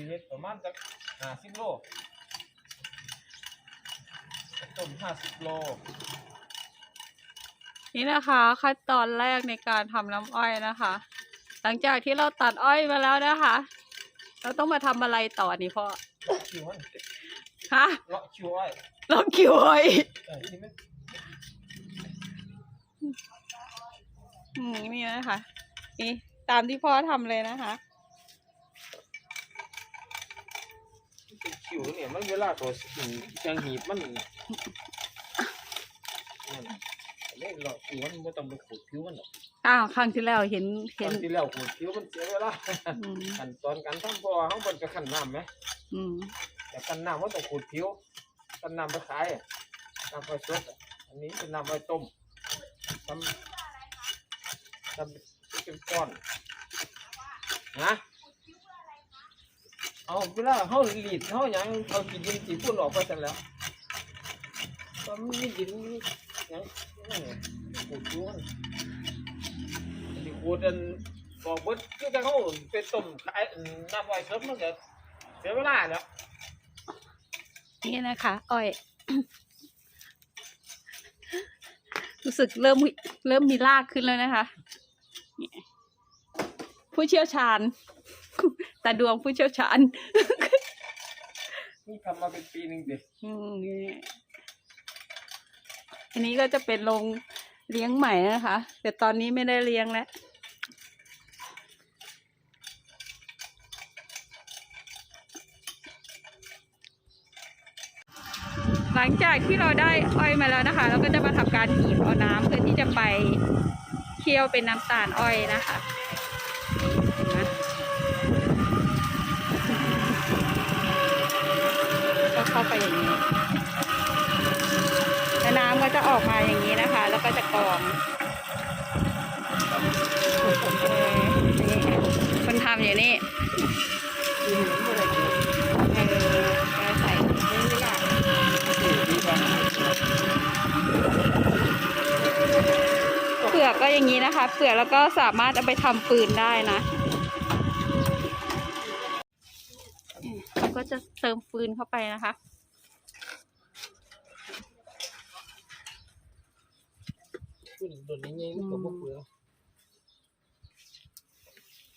ชีวิตประมาณสักห้าสิบโลต้มห้าสิบโล นี่นะคะขั้นตอนแรกในการทำน้ำอ้อยนะคะ หลังจากที่เราตัดอ้อยมาแล้วนะคะ เราต้องมาทำอะไรต่อนี่พ่อเลาะคิวมันฮะเลาะคิวอ้อยลองคิวอ้อยเออที่มันอืมนี่นะคะนี่ตามที่พ่อทำเลยนะคะ เป็นคิวเนี่ยมันเวลาตัวสิจังหีบมันนั่นเล่นเลาะคิวมันไม่ต้องไปขูดคิวมันหรอกอ้าวครั้งที่แล้วเห็นตเห็อนนที่แล้วขูดคิวมันเสียเวลาอืมขั้นตอนการทำเพราะว่าเขาบนจะขั้นน้ำไหมอืมแต่ขั้นน้ำมันต้องขูดคิวขั้นน้ำไปขายอะน้ำไปสดอะอันนี้เป็นน้ำไปต้มทำทำเป็นก้อนนะ เอาเวลาเขาหลีดเขาอย่างเขากินดินสีพุ่นออกไปกันแล้วตอนนี้ดินอย่างนั่นไงขูดคิวนที่ขูดอันบอกว่าคือจะเขาไปต้มขายอันน้ำไว้สดมันก็เสียเวลาแล้วนี่นะคะอ้อย รู้สึกเริ่มเริ่มมีรากขึ้นแล้วนะคะ ผู้เชี่ยวชาญ ตาดวงผู้เชี่ยวชาญนี่ทำมาเป็นปีหนึ่งดิอืมนี่อันนี้ก็จะเป็นโรงเลี้ยงใหม่นะคะ แต่ตอนนี้ไม่ได้เลี้ยงแล้วหลังจากที่เราได้อ้อยมาแล้วนะคะ เราก็จะมาทำการหีบเอาน้ำเพื่อที่จะไปเคี่ยวเป็นน้ำตาลอ้อยนะคะเห็นไหมก็ เข้าไปอย่างนี้แล้วน้ำก็จะออกมาอย่างนี้นะคะ แล้วก็จะกรองเออนี่คนทำอยู่นี่เออก็ใส่เรื่อยๆดีกว่าเปลือกก็อย่างนี้นะคะ เปลือกแล้วก็สามารถเอาไปทำปืนได้นะ เติมฟืนเข้าไปนะคะ ขึ้นโดนนี้ยังกับพวกเปลือก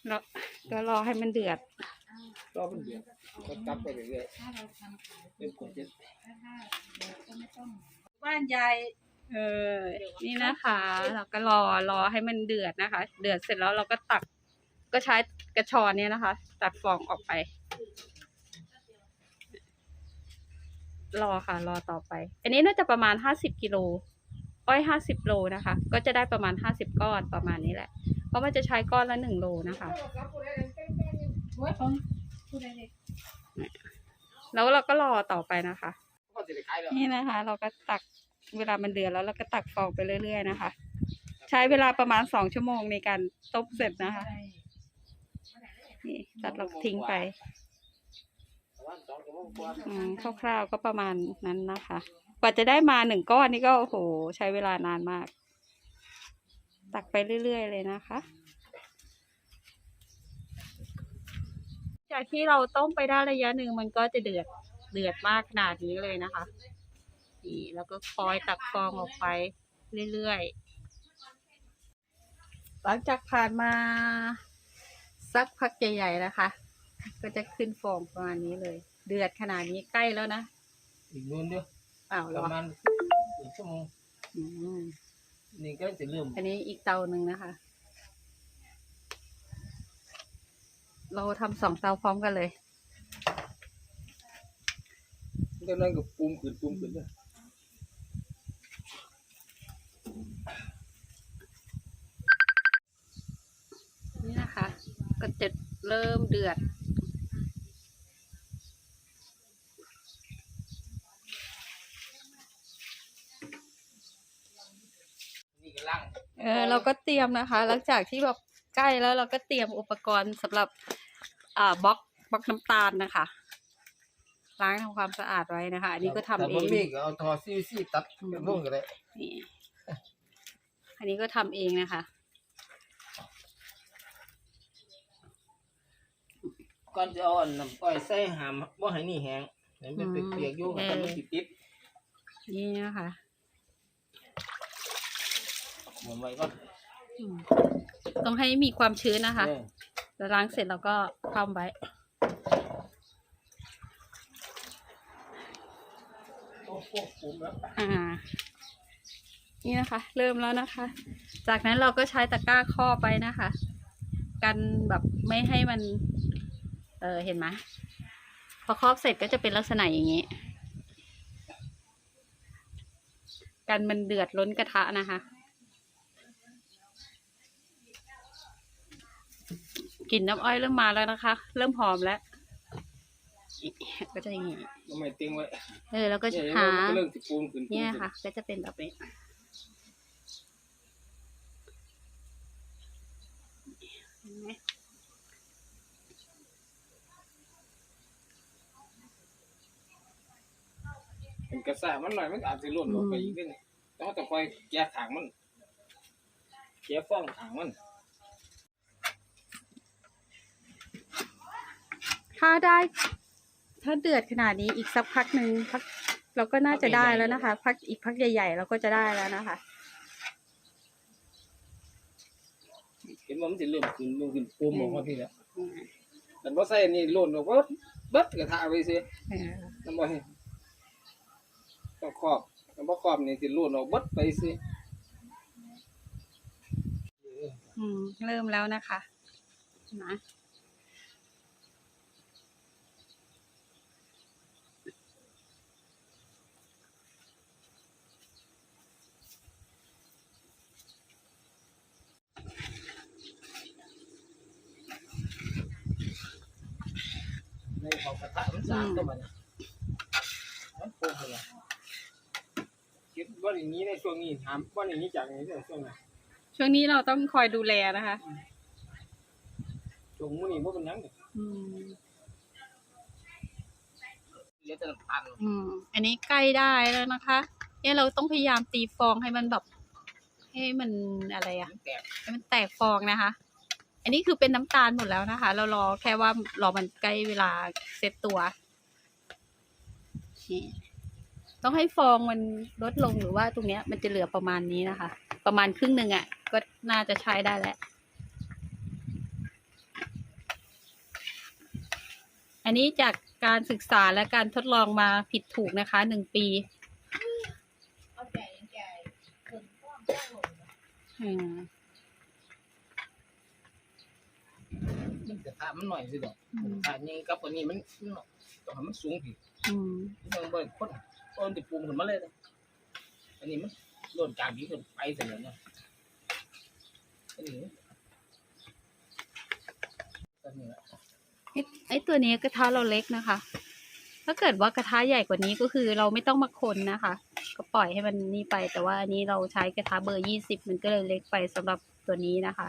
แล้วก็รอให้มันเดือด รอบเป็นเดือนก็กลับไปเรื่อยๆเป็นกดเจ็ดบ้านยายเออ นี่นะคะ เราก็รอรอให้มันเดือดนะคะ เดือดเสร็จแล้วเราก็ตัก ก็ใช้กระชอนเนี่ยนะคะ ตัดฟองออกไป รอค่ะ รอต่อไป อันนี้น่าจะประมาณห้าสิบกิโล อ้อยห้าสิบโลนะคะ ก็จะได้ประมาณห้าสิบก้อนประมาณนี้แหละ เพราะมันจะใช้ก้อนละหนึ่งโลนะคะ แล้วเราก็รอต่อไปนะคะก็จะได้ขายแล้วนี่นะคะ เราก็ตักเวลามันเดือดแล้วเราก็ตักฟองไปเรื่อย ๆ นะคะ ใช้เวลาประมาณสองชั่วโมงในการต้มเสร็จนะคะ นี่ตัดเราทิ้งไปประมาณส องชั่วโมงกว่าอืมคร่าวๆก็ประมาณนั้นนะคะ กว่าจะได้มาหนึ่งก้อนนี่ก็โอ้โห ใช้เวลานานมาก ตักไปเรื่อยๆเลยนะคะ จากที่เราต้มไปได้ระยะหนึ่งมันก็จะเดือดเดือดมากขนาดนี้เลยนะคะนี่แล้วก็คอยตักฟองออกไปเรื่อยๆ หลังจากผ่านมาสักพักใหญ่ๆนะคะ ก็จะขึ้นฟองประมาณนี้เลย เดือดขนาดนี้ใกล้แล้วนะอีกนู่นเดียวเปล่าปหรระอมาณหนึ่งชั่วโมงอืมนี่ก็จะเริ่มอันนี้อีกเตาหนึ่งนะคะ เราทำสองเตาพร้อมกันเลย ก็นั่นก็ปุ่มขึ้นปุ่มขึ้นเลยนี่นะคะ ก็จะเริ่มเดือด นี่ก็ล่าง เออเราก็เตรียมนะคะ หลังจากที่แบบใกล้แล้วเราก็เตรียมอุปกรณ์สำหรับอ่าบล็อกบล็อกน้ำตาลนะคะ ล้างทำความสะอาดไว้นะคะ อันนี้ก็ทำเอแต่บ่งมีก็เอาทอซีซีตัดเป็นวงก็ได้นี่อันนี้ก็ทำเองนะคะ ก่อนจะเอาอันน้ำอ้อยใส่หามบ่ให้นี่แห้งเห็นเป็นอืมเปียกๆอยู่เออแต่มันติดติดนี่นะคะ หมุนไว้ก่อนอืมต้องให้มีความชื้นนะคะเออแล้วล้างเสร็จเราก็คว่ำไว้ โอ้โหปุ้มแล้วอ่า นี่นะคะ เริ่มแล้วนะคะ จากนั้นเราก็ใช้ตะกร้าครอบไปนะคะ กันแบบไม่ให้มัน เออเห็นไหมพอครอบเสร็จก็จะเป็นลักษณะอย่างนี้ กันมันเดือดล้นกระทะนะคะ กลิ่นน้ำอ้อยเริ่มมาแล้วนะคะ เริ่มหอมแล้ว ก็จะอย่างนี้ทำไมติ้งไว้เออแล้วก็จะเนี่ยหามันก็เริ่มสิปูมขึ้นปูมเนี่ยขึ้นค่ะ ก็จะเป็นแบบนี้เห็นไหมเป็นกระซ่ามันหน่อยมันอาจจะหล่นลงไปอีกนิดนึงต้องต้องคอยแก้ถางมันแก้ฟ้องถางมัน ถ้าได้ถ้าเดือดขนาดนี้อีกสักพักหนึ่งพักเราก็น่าจะได้แล้วนะคะ พักอีกพักใหญ่ๆเราก็จะได้แล้วนะคะเห็นว่ามันจะเริ่มขึ้นเริ่มขึ้นปูมออกมาพี่แล้วอืมแต่ว่าใส่นี่หล่นออกว่าเบิดกระทะไปสิเออน้ำบ่ให้ต้องครอบน้ำบ่ครอบนี่สิหล่นออกเบิดไปสิอืมเริ่มแล้วนะคะนะ ในเขากระทะมันสามตัวมันน่ะมันปูมไปแล้วคิดว่าอย่างนี้ในช่วงนี้ถามว่าอย่างนี้จากอย่างนี้ในช่วงไหนช่วงนี้เราต้องคอยดูแลนะคะช่วงมื้อนี้บ่เป็นหยังนี่อืมเหลือแต่น้ำตาลอืม อันนี้ใกล้ได้แล้วนะคะเนี่ยเราต้องพยายามตีฟองให้มันแบบให้มันอะไรอะมันแตกให้มันแตกฟองนะคะ อันนี้คือเป็นน้ำตาลหมดแล้วนะคะ เรารอแค่ว่ารอมันใกล้เวลาเซตตัวนี่ต้องให้ฟองมันลดลงหรือว่าตรงเนี้ย มันจะเหลือประมาณนี้นะคะ ประมาณครึ่งหนึ่งอะ่ะ ก็น่าจะใช้ได้แล้ว อันนี้จากการศึกษาและการทดลองมาผิดถูกนะคะหนึ่งปีอืม มันกระทะมันหน่อยสิดอกอืมกระทะใหญ่กับอันนี้มันมันต้องให้มันสูงผิดอืมมันบ่คนคนติปูมขึ้นมาเลยนะอันนี้มันหล่นจากนี้ขึ้นไปเสร็จแล้วเนาะอันนี้อันนี้ละไอ้ไอ้ตัวนี้กระทะเราเล็กนะคะ ถ้าเกิดว่ากระทะใหญ่กว่านี้ก็คือเราไม่ต้องมาคนนะคะ ก็ปล่อยให้มันนี่ไป แต่ว่าอันนี้เราใช้กระทะเบอร์ยี่สิบมันก็เลยเล็กไปสำหรับตัวนี้นะคะ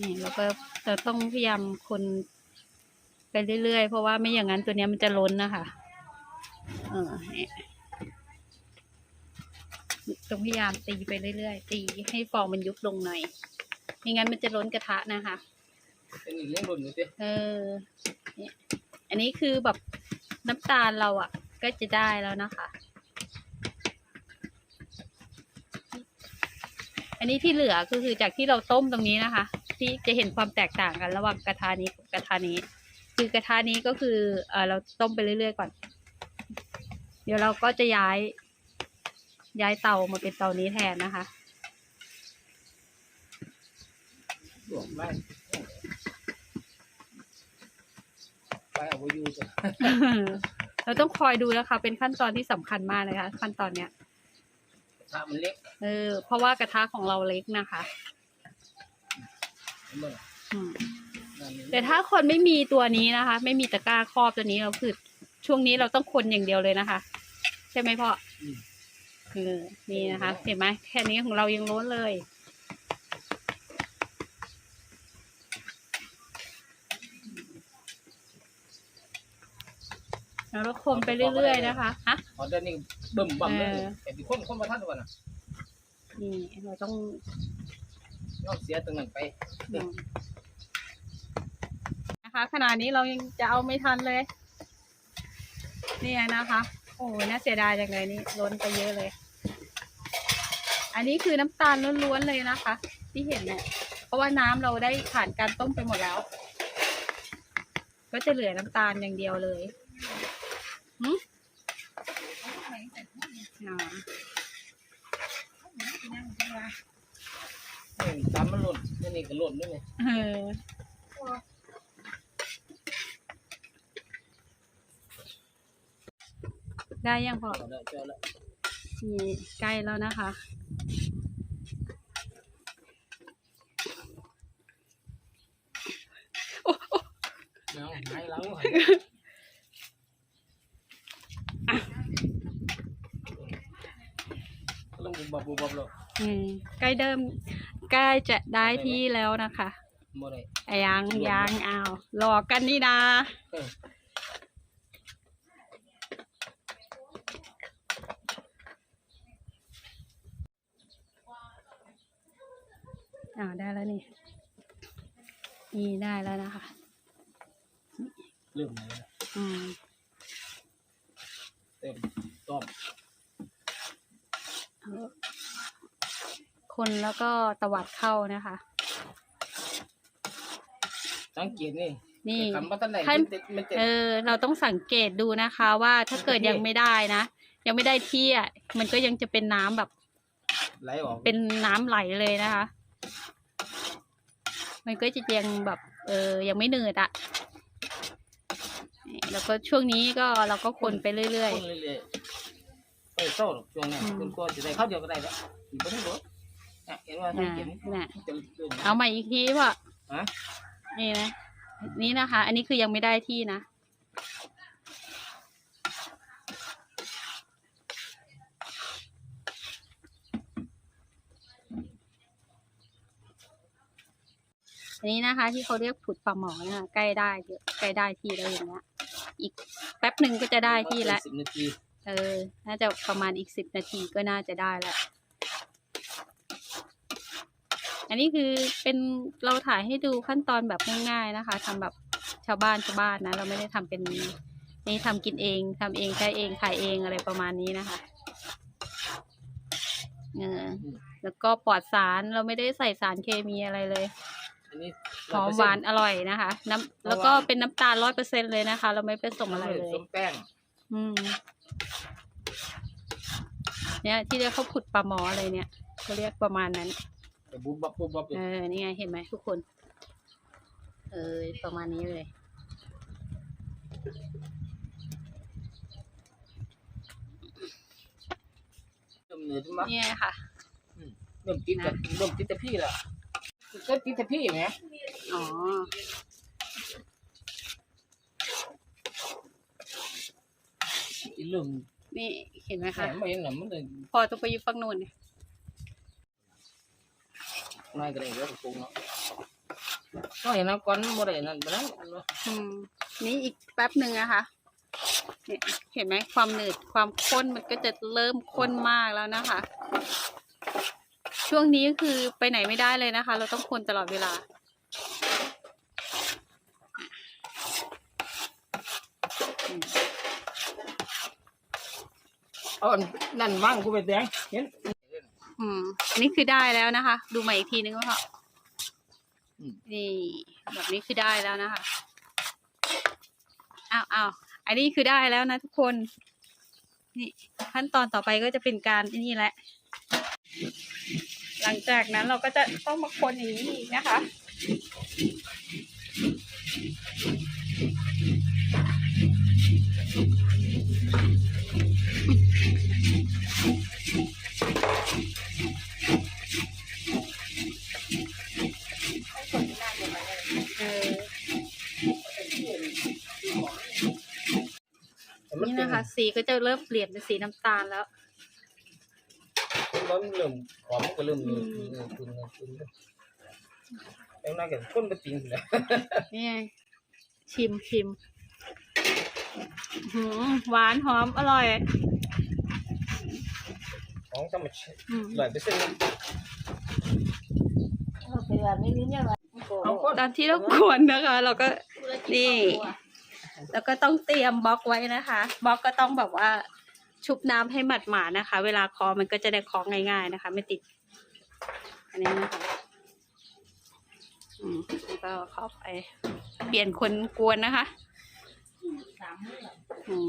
นี่แล้วก็เราต้องพยายามคนไปเรื่อยๆ เพราะว่าไม่อย่างนั้นตัวเนี้ยมันจะล้นนะคะ เออเนี่ยต้องพยายามตีไปเรื่อยๆ ตีให้ฟองมันยุบลงหน่อยไม่งั้นมันจะล้นกระทะนะคะอันนี้เลี้ยงหล่นอยู่สิเออเนี่ยอันนี้คือแบบน้ำตาลเราอะ ก็จะได้แล้วนะคะ อันนี้ที่เหลือก็คือจากที่เราต้มตรงนี้นะคะ ที่จะเห็นความแตกต่างกัน ระหว่างกระทะนี้กับกระทะนี้ คือกระทะนี้ก็คือเออเราต้มไปเรื่อยๆก่อน เดี๋ยวเราก็จะย้าย ย้ายเตามาเป็นเตานี้แทนนะคะหลวมไล่ไปเอาไว้อยู่จ้ะเราต้องคอยดูนะคะ เป็นขั้นตอนที่สำคัญมากเลยค่ะขั้นตอนเนี้ยกระทะมันเล็ก เออ เพราะว่ากระทะของเราเล็กนะคะเห็นบ่ล่ะ อืมนั่นนี่แต่ถ้าคนไม่มีตัวนี้นะคะ ไม่มีตะกร้าครอบตัวนี้เราคือช่วงนี้เราต้องคนอย่างเดียวเลยนะคะ ใช่ไหมพ่ออืมคือนี่นะคะ เห็นไหมแค่นี้ของเรายังล้นเลย แล้วเราคนไปเรื่อยๆนะคะฮะพอเดี๋ยวนี้เบิ่มบ่มเลยเออ แต่ที่คนคนมาทันก่อนน่ะ นี่เราต้อง เราเสียตรงนั้นไปนะคะขนาดนี้เรายังจะเอาไม่ทันเลย เนี่ยนะคะ โอ้ยน่าเสียดายจังเลยนี่ล้นไปเยอะเลย อันนี้คือน้ำตาลล้วนๆเลยนะคะ ที่เห็นเนี่ยเพราะว่าน้ำเราได้ผ่านการต้มไปหมดแล้ว ก็จะเหลือน้ำตาลอย่างเดียวเลยหึอ๋ อเออตามมันหล่นนี่นี่ก็หล่นด้วยไงเออได้ยังพอเอาละเจ้าละนี่ใกล้แล้วนะคะ เอาหายหลังหันลงบุบบับบุบบับแล้วอืมใกล้เดิม ใกล้จะได้ที่แล้วนะคะบ่ได้ยังยังอ้าวรอกันนี่นะเอออ้าวได้แล้วนี่ นี่ได้แล้วนะคะ เริ่มแล้วอืมเต็มต้อม เอา คนแล้วก็ตวัดเข้านะคะ สังเกตนี่นี่คำว่าตั้งไหนให้มันจะมันจะเออ เราต้องสังเกตดูนะคะว่าถ้าเกิดยังไม่ได้นะ ยังไม่ได้ที่อะมันก็ยังจะเป็นน้ำแบบไหลออกเป็นน้ำไหลเลยนะคะ มันก็จะยังแบบ เออ ยังไม่หนืดอะนี่แล้วก็ช่วงนี้ก็เราก็คนไปเรื่อย คนเรื่อยๆไปเศร้าหรอกช่วงนี้อืม คุณก็จะได้เข้าเดียวก็ได้แล้วอีกไม่ต้องรถเนี่ยเห็นว่าๆสังนะเกตน่ะ จะเริ่มเอาใหม่อีกทีว่าฮะ นี่นะ นี่นะคะ อันนี้คือยังไม่ได้ที่นะ อันนี้นะคะ ที่เขาเรียกผุดปลาหมอเนี่ยใกล้ได้เยอะใกล้ได้ที่แล้วอย่างเงี้ย อีกแป๊บหนึ่งก็จะได้ที่แล้ว สิบนาที เออ น่าจะประมาณอีกสิบนาทีก็น่าจะได้แล้ว อันนี้คือเป็นเราถ่ายให้ดูขั้นตอนแบบง่ายๆนะคะทำแบบชาวบ้านชาวบ้านนะ เราไม่ได้ทำเป็นนี่ทำกินเองทำเองใช้เองขายเองอะไรประมาณนี้นะคะเออแล้วก็ปลอดสารเราไม่ได้ใส่สารเคมีอะไรเลยอันนี้หอมหวานอร่อยนะคะ น้ำแล้วก็เป็นน้ำตาลร้อยเปอร์เซ็นเลยนะคะ เราไม่ผสมอะไรเลยส้มแป้งอืม เนี่ย ที่เรียกเขาผุดปลาหมออะไรเนี่ยเขาเรียกประมาณนั้น แต่บุบบับบุบบับเออ นี่ไงเห็นไหมทุกคน เออ ประมาณนี้เลย เริ่มเหนื่อยขึ้นมาเนี่ยค่ะ เริ่มติดกับเริ่มติดแต่พี่แล้วก็ติดแต่พี่ไหมอ๋อ เริ่มนี่เห็นไหมแหคะ มไม่เห็นหรอมันเลยพอต้องไปอยู่ฝั่งนู้นเนี่ย ง่ายก็ได้แล้วปรุงเนาะก็เห็นนะก้อนบ่ได้นั่นบ่นั้นอันว่าอืมนี่อีกแป๊บหนึ่งนะคะเนี่ยเห็นไหมความหนืดความข้นมันก็จะเริ่มข้นมากแล้วนะคะ ช่วงนี้คือไปไหนไม่ได้เลยนะคะ เราต้องคนตลอดเวลาเอาอันนั่นว่างกูไปแดงเห็น อืม อันนี้คือได้แล้วนะคะ ดูใหม่อีกทีนึงก็พออืมนี่แบบนี้คือได้แล้วนะคะอ้าวอ้าวอันนี้คือได้แล้วนะทุกคน นี่ขั้นตอนต่อไปก็จะเป็นการไอ้นี่แหละ หลังจากนั้นเราก็จะต้องมาคนอย่างนี้อีกนะคะ สีก็จะเริ่มเปลี่ยนเป็นสีน้ำตาลแล้ว ร้อนเริ่มหอมก็เริ่มมีมีคุณคุณแล้วน่ากันคนไปติงแล้วนี่ไงชิมชิมหืมหวานหอมอร่อยหอมของธรรมชาติอืมร้อยเปอร์เซ็นต์เอาคนตอนที่เรากวนนะคะ เราก็นี่ แล้วก็ต้องเตรียมบล็อกไว้นะคะบล็อกก็ต้องแบบว่าชุบน้ำให้หมาดหมาดๆนะคะ เวลาเคอมันก็จะได้เคอง่าย ๆนะคะ ไม่ติด อันนี้นะคะอืมแล้วก็เข้าไป เปลี่ยนคนกวนนะคะอืม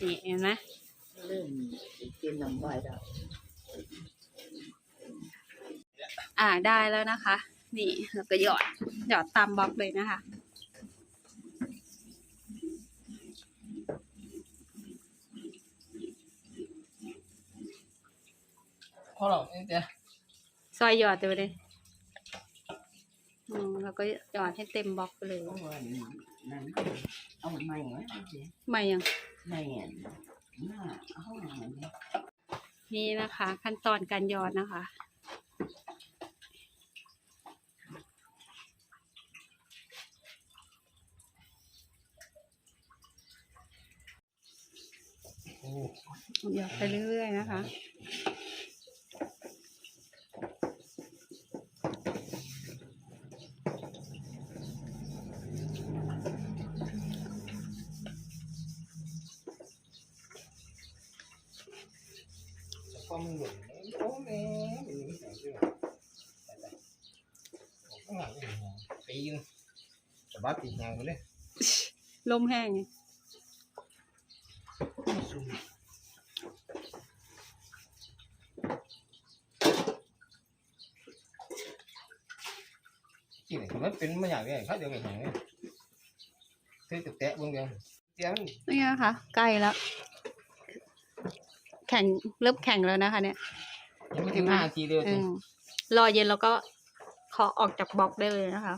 นี่เห็นไหมเริ่มกินน้ำใบแล้วอ่าได้แล้วนะคะ นี่แล้วก็หยอดหยอดตามบล็อกเลยนะคะ พอเราเดี๋ยวซอยหยอดไปเลยอืมแล้วก็หยอดให้เต็มบล็อกไปเลยเพราะว่านั่นเอาใหม่ไว้สิไม่ยัง ไม่เห็นหน้าเอาใหม่เนี่ยนี่นะคะ ขั้นตอนการหยอดนะคะ โอ้ หยอดไปเรื่อยๆนะคะ พอมันหล่นโอ้แม่มันมีแสงด้วยข้างหลังนี่ปีนสะบัดปีก ยางไปเลยลมแห้งไงที่ไหนมันเป็นมาอย่างไรเขาเดี๋ยวไงอย่างนี้เธอจะแตะบางเดียวเดี๋ยวมันนี่นะคะใกล้แล้ว แข่งเริ่มแข่งแล้วนะคะ เนี่ยยังไม่ถึงห้านาทีเดียวอืมรอเย็นแล้วก็ขอออกจากบล็อกได้เลยนะคะ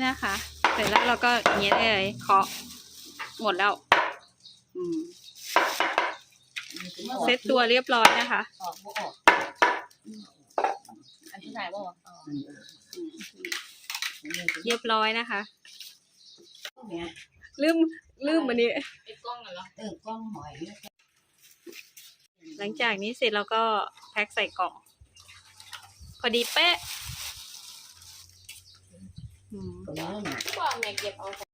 นี่นะคะ เสร็จแล้วเราก็อย่างเงี้ยได้เลยเคาะหมดแล้วเซ็ตตัวเรียบร้อยนะคะออกโบ๊ะอันที่ถ่ายว่าอืมอืมอันนี้ก็เรียบร้อยนะคะลืมลืมอันนี้กล้องเหรอเออกล้องหอยหลังจากนี้เสร็จเราก็แพ็คใส่กล่อง พอดีเป๊ะ อืม ก็แล้วน่ะก็แม่เก็บเอา